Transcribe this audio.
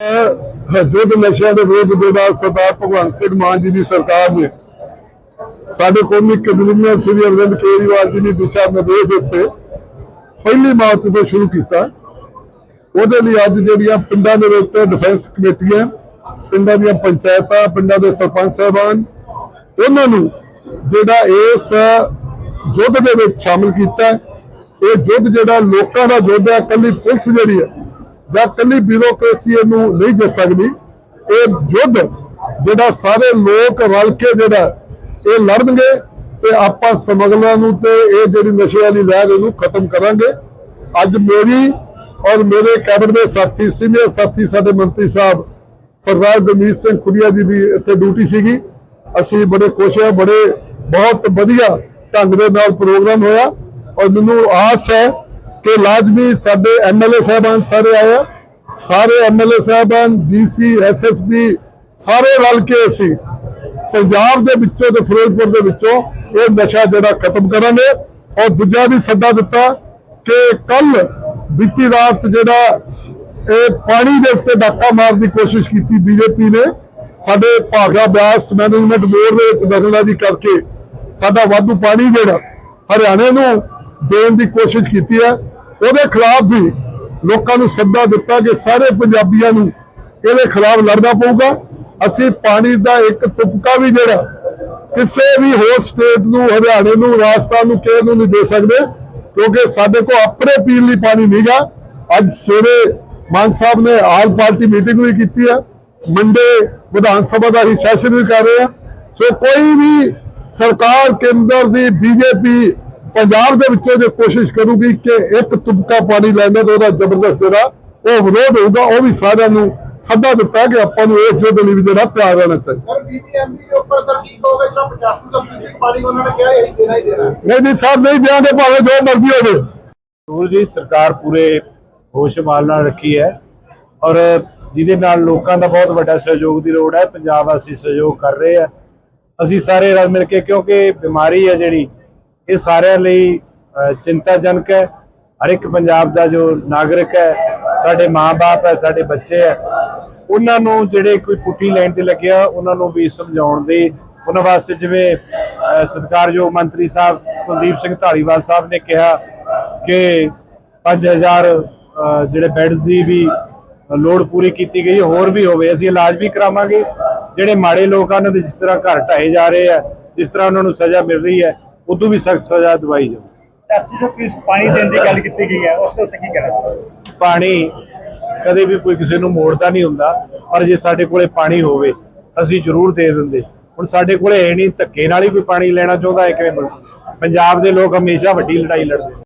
ਜੁੱਧ ਨਸ਼ਿਆਂ ਦੇ ਵਿਰੁੱਧ ਜਿਹੜਾ ਸਰਦਾਰ ਭਗਵੰਤ ਸਿੰਘ ਮਾਨ ਜੀ ਦੀ ਸਰਕਾਰ ਨੇ ਸਾਡੇ ਕੌਮੀ ਕਨਵੀਨਰ ਸ੍ਰੀ ਅਰਵਿੰਦ ਕੇਜਰੀਵਾਲ ਜੀ ਦੀ ਦਿਸ਼ਾ ਨਿਰਦੇਸ਼ ਉੱਤੇ ਪਹਿਲੀ ਮਾਰਚ ਤੋਂ ਸ਼ੁਰੂ ਕੀਤਾ। ਉਹਦੇ ਲਈ ਅੱਜ ਜਿਹੜੀਆਂ ਪਿੰਡਾਂ ਦੇ ਵਿੱਚ ਡਿਫੈਂਸ ਕਮੇਟੀਆਂ, ਪਿੰਡਾਂ ਦੀਆਂ ਪੰਚਾਇਤਾਂ, ਪਿੰਡਾਂ ਦੇ ਸਰਪੰਚ ਸਾਹਿਬਾਨ, ਉਹਨਾਂ ਨੂੰ ਜਿਹੜਾ ਇਸ ਯੁੱਧ ਦੇ ਵਿੱਚ ਸ਼ਾਮਲ ਕੀਤਾ। ਇਹ ਯੁੱਧ ਜਿਹੜਾ ਲੋਕਾਂ ਦਾ ਯੁੱਧ ਹੈ ਕੱਲੀ ਪੁਲਿਸ ਜਿਹੜੀ ਹੈ ਜਾਂ ਕੱਲੀ ਬਿਊਰੋਕ੍ਰੇਸੀ ਇਹਨੂੰ ਨਹੀਂ ਜਿੱਤ ਸਕਦੀ, ਇਹ ਯੁੱਧ ਜਿਹੜਾ ਸਾਰੇ ਲੋਕ ਰਲ ਕੇ ਜਿਹੜਾ ਇਹ ਲੜਨਗੇ, ਤੇ ਆਪਾਂ ਸਮਗਲਰਾਂ ਨੂੰ ਤੇ ਇਹ ਜਿਹੜੀ ਨਸ਼ੇ ਵਾਲੀ ਲਹਿਰ ਇਹਨੂੰ ਖਤਮ ਕਰਾਂਗੇ। ਅੱਜ ਮੇਰੀ ਔਰ ਮੇਰੇ ਕੈਬਨਿਟ ਦੇ ਸਾਥੀ, ਸੀਨੀਅਰ ਸਾਥੀ ਸਾਡੇ ਮੰਤਰੀ ਸਾਹਿਬ, ਸਰਦਾਰ ਗੁਰਮੀਤ ਸਿੰਘ ਖੁਰੀਆ ਜੀ ਦੀ ਇੱਥੇ ਡਿਊਟੀ ਸੀਗੀ। ਅਸੀਂ ਬੜੇ ਖੁਸ਼ ਹਾਂ, ਬੜੇ ਬਹੁਤ ਵਧੀਆ ਢੰਗ ਦੇ ਨਾਲ ਪ੍ਰੋਗਰਾਮ ਹੋਇਆ ਔਰ ਮੈਨੂੰ ਆਸ ਹੈ ਕਿ ਲਾਜ਼ਮੀ ਸਾਡੇ ਐਮਐਲਏ ਸਾਹਿਬਾਨ ਸਾਰੇ ਆਏ ਆ। ਸਾਰੇ ਐਮਐਲਏ ਸਾਹਿਬਾਨ ਡੀਸੀ ਐਸਐਸਪੀ ਸਾਰੇ ਰਲ ਕੇ ਅਸੀਂ ਪੰਜਾਬ ਦੇ ਵਿੱਚੋਂ ਤੇ ਫਿਰੋਜ਼ਪੁਰ ਦੇ ਵਿੱਚੋਂ ਇਹ ਨਸ਼ਾ ਜਿਹੜਾ ਖਤਮ ਕਰਾਂਗੇ ਔਰ ਦੂਜਾ ਵੀ ਸੱਦਾ ਦਿੱਤਾ ਕਿ ਕੱਲ ਬੀਤੀ ਰਾਤ ਜਿਹੜਾ ਇਹ ਪਾਣੀ ਦੇ ਉੱਤੇ ਡਾਕਾ ਮਾਰਨ ਦੀ ਕੋਸ਼ਿਸ਼ ਕੀਤੀ ਬੀਜੇਪੀ ਨੇ, ਸਾਡੇ ਭਾਖੜਾ ਬਿਆਸ ਮੈਨੇਜਮੈਂਟ ਬੋਰਡ ਦੇ ਵਿੱਚ ਦਖਲਅੰਦਾਜ਼ੀ ਕਰਕੇ ਸਾਡਾ ਵਾਧੂ ਪਾਣੀ ਜਿਹੜਾ ਹਰਿਆਣੇ ਨੂੰ ਦੇਣ ਦੀ ਕੋਸ਼ਿਸ਼ ਕੀਤੀ ਹੈ ਉਹਦੇ ਖਿਲਾਫ ਵੀ ਲੋਕਾਂ ਨੂੰ ਸੱਦਾ ਦਿੱਤਾ ਕਿ ਸਾਰੇ ਪੰਜਾਬੀਆਂ ਨੂੰ ਇਹਦੇ ਖਿਲਾਫ ਲੜਨਾ ਪਊਗਾ। ਅਸੀਂ ਪਾਣੀ ਦਾ ਇੱਕ ਤੁਪਕਾ ਵੀ ਜਿਹੜਾ ਕਿਸੇ ਵੀ ਹੋਰ ਸਟੇਟ ਨੂੰ, ਹਰਿਆਣੇ ਨੂੰ, ਰਾਜਸਥਾਨ ਨੂੰ ਕਿਸੇ ਨੂੰ ਨਹੀਂ ਦੇ ਸਕਦੇ, ਕਿਉਂਕਿ ਸਾਡੇ ਕੋਲ ਆਪਣੇ ਪੀਣ ਲਈ ਪਾਣੀ ਨਹੀਂਗਾ। ਅੱਜ ਸਵੇਰੇ ਮਾਨ ਸਾਹਿਬ ਨੇ ਆਲ ਪਾਰਟੀ ਮੀਟਿੰਗ ਵੀ ਕੀਤੀ ਹੈ ਮੰਡੇ ਵਿਧਾਨ ਸਭਾ ਦਾ ਹੀ ਸੈਸ਼ਨ ਵੀ ਕਰ ਰਹੇ ਆ। ਸੋ ਕੋਈ ਵੀ ਸਰਕਾਰ ਕੇਂਦਰ ਦੀ ਬੀਜੇਪੀ ਪੰਜਾਬ ਦੇ ਵਿੱਚੋਂ ਜੇ ਕੋਸ਼ਿਸ਼ ਕਰੂਗੀ ਕਿ ਇੱਕ ਤੁਪਕਾ ਪਾਣੀ ਲੈਣਾ ਤਾਂ ਉਹਦਾ ਜ਼ਬਰਦਸਤ ਜਿਹੜਾ ਉਹ ਵਿਰੋਧ ਹੋਊਗਾ ਉਹ ਵੀ ਸਾਰਿਆਂ ਨੂੰ ਸੱਦਾ ਦਿੱਤਾ ਕਿ ਆਪਾਂ ਨੂੰ ਇਸ ਯੁੱਧ ਲਈ ਵੀ ਜਿਹੜਾ ਤਿਆਰ ਰਹਿਣਾ ਚਾਹੀਦਾ। ਸਰ ਬੀਬੀਐਮਬੀ ਦੇ ਉੱਪਰ ਸਰ ਕੀ ਕਹੋਗੇ? ਜਿਹੜਾ 85 ਤੋਂ 30 ਪਾਣੀ ਉਹਨਾਂ ਨੇ ਕਿਹਾ ਇਹ ਦੇਣਾ ਹੀ ਦੇਣਾ। ਹੈ। ਨਹੀਂ ਜੀ ਸਾਹਿਬ ਨਹੀਂ ਦਿਆਂਗੇ ਭਾਵੇਂ ਜੋ ਮਰਜ਼ੀ ਹੋਵੇ। ਜ਼ਰੂਰ ਜੀ ਸਰਕਾਰ ਪੂਰੇ ਹੋਸ਼ ਮਾਲ ਨਾਲ ਰੱਖੀ ਹੈ ਔਰ ਜਿਹਦੇ ਨਾਲ ਲੋਕਾਂ ਦਾ ਬਹੁਤ ਵੱਡਾ ਸਹਿਯੋਗ ਦੀ ਲੋੜ ਹੈ ਪੰਜਾਬ ਵਾਸੀ ਸਹਿਯੋਗ ਕਰ ਰਹੇ ਆ। ਅਸੀਂ ਸਾਰੇ ਰਲ ਮਿਲ ਕੇ ਕਿਉਂਕਿ ਬਿਮਾਰੀ ਹੈ ਜਿਹੜੀ ਇਹ ਸਾਰਿਆਂ ਲਈ ਚਿੰਤਾਜਨਕ ਹੈ। ਹਰ ਇੱਕ ਪੰਜਾਬ ਦਾ ਜੋ ਨਾਗਰਿਕ ਹੈ ਸਾਡੇ ਮਾਪੇ ਹੈ ਸਾਡੇ ਬੱਚੇ ਹੈ ਉਹਨਾਂ ਨੂੰ ਜਿਹੜੇ ਕੋਈ ਪੁੱਠੀ ਲਾਈਨ ਤੇ ਲੱਗਿਆ ਉਹਨਾਂ ਨੂੰ ਵੀ ਸਮਝਾਉਣ ਦੀ ਉਹਨਾਂ ਵਾਸਤੇ ਜਿਵੇਂ ਸਤਿਕਾਰਯੋਗ ਮੰਤਰੀ ਸਾਹਿਬ ਕੁਲਦੀਪ ਸਿੰਘ ਢਾਲੀਵਾਲ ਸਾਹਿਬ ਨੇ ਕਿਹਾ ਕਿ 5000 ਅ, ਜਿਹੜੇ ਬੈੱਡਸ ਦੀ ਵੀ ਲੋੜ ਪੂਰੀ ਕੀਤੀ ਗਈ ਹੋਰ ਵੀ ਹੋਵੇ ਅਸੀਂ ਇਲਾਜ ਵੀ ਕਰਾਵਾਂਗੇ। ਜਿਹੜੇ ਮਾੜੇ ਲੋਕ ਆ ਉਹਨਾਂ ਦੇ ਜਿਸ ਤਰ੍ਹਾਂ ਘਰ ਢਾਏ ਜਾ ਰਹੇ ਆ ਜਿਸ ਤਰ੍ਹਾਂ ਉਹਨਾਂ ਨੂੰ ਸਜ਼ਾ ਮਿਲ ਰਹੀ ਹੈ ਉਦੋਂ ਵੀ ਸਖਤ ਸਜ਼ਾ ਦਵਾਈ ਜਾਊ 80 ਪੀਸ ਪਾਣੀ ਦੇਣ ਦੀ ਗੱਲ ਕੀਤੀ ਗਈ ਹੈ ਉਸ ਦੇ ਉੱਤੇ ਕੀ ਕਹਿਣਾ ਪਾਣੀ ਕਦੇ ਵੀ ਕੋਈ ਕਿਸੇ ਨੂੰ ਮੋੜਦਾ ਨਹੀਂ ਹੁੰਦਾ ਪਰ ਜੇ ਸਾਡੇ ਕੋਲੇ ਪਾਣੀ ਹੋਵੇ ਅਸੀਂ ਜ਼ਰੂਰ ਦੇ ਦਿੰਦੇ ਹੁਣ ਸਾਡੇ ਕੋਲੇ ਹੈ ਨਹੀਂ ਧੱਕੇ ਨਾਲ ਹੀ ਕੋਈ ਪਾਣੀ ਲੈਣਾ ਚਾਹੁੰਦਾ ਹੈ ਕਿਵੇਂ? ਪੰਜਾਬ ਦੇ ਲੋਕ ਹਮੇਸ਼ਾ ਵੱਡੀ ਲੜਾਈ ਲੜਦੇ।